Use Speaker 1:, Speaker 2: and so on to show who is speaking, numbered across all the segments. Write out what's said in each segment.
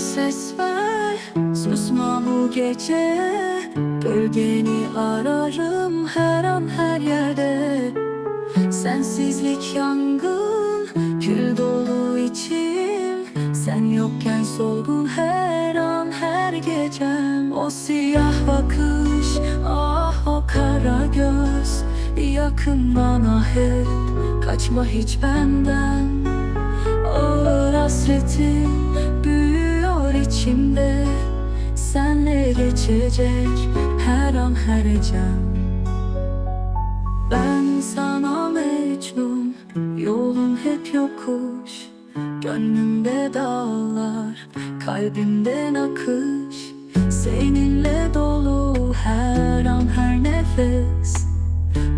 Speaker 1: ses ver. Susma bu gece. Gölgeni ararım her an her yerde. Sensizlik yangın Kül dolu içim. Sen yokken solgun her an her gecem. O siyah bakış Ah o kara göz. Yakın bana hep Kaçma hiç benden. Ağır hasretim içimde Senle geçecek Her an her ecem ben sana Mecnun Yolun hep yokuş. Gönlümde dağlar Kalbimde nakış. Seninle dolu Her an her nefes.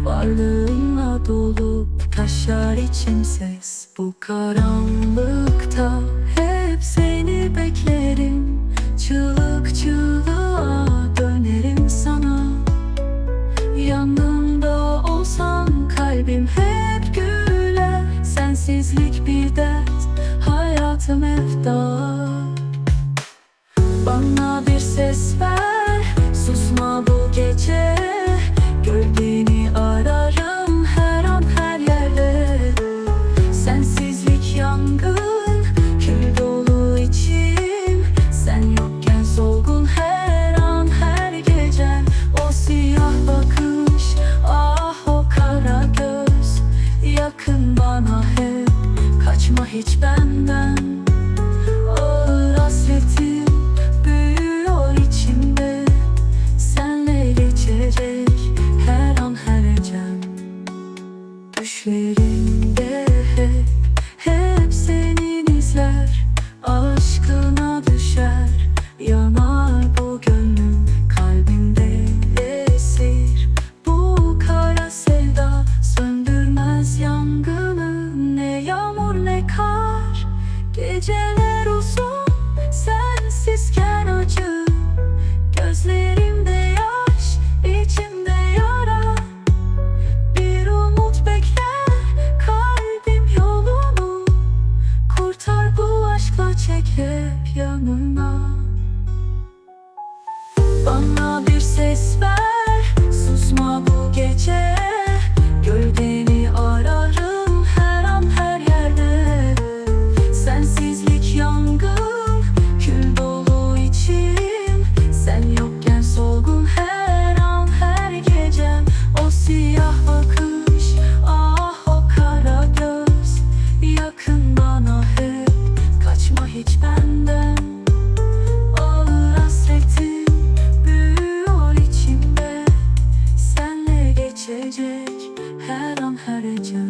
Speaker 1: Varlığınla dolu Taşar içim ses. Bu karanlıkta Çığlık Dönerim sana. Yanımda olsan kalbim hep güler. Sensizlik Düşlerimde hep, hep senin izler Aşkına düşer, yanar bu gönlüm Kalbimde esir, bu kara sevda Söndürmez yangını, ne yağmur ne kar. Geceler uzun, sensizken hep yanına. Bana bir ses ver benden Ağır hasretim büyüyor içimde. Senle geçecek her an her ecem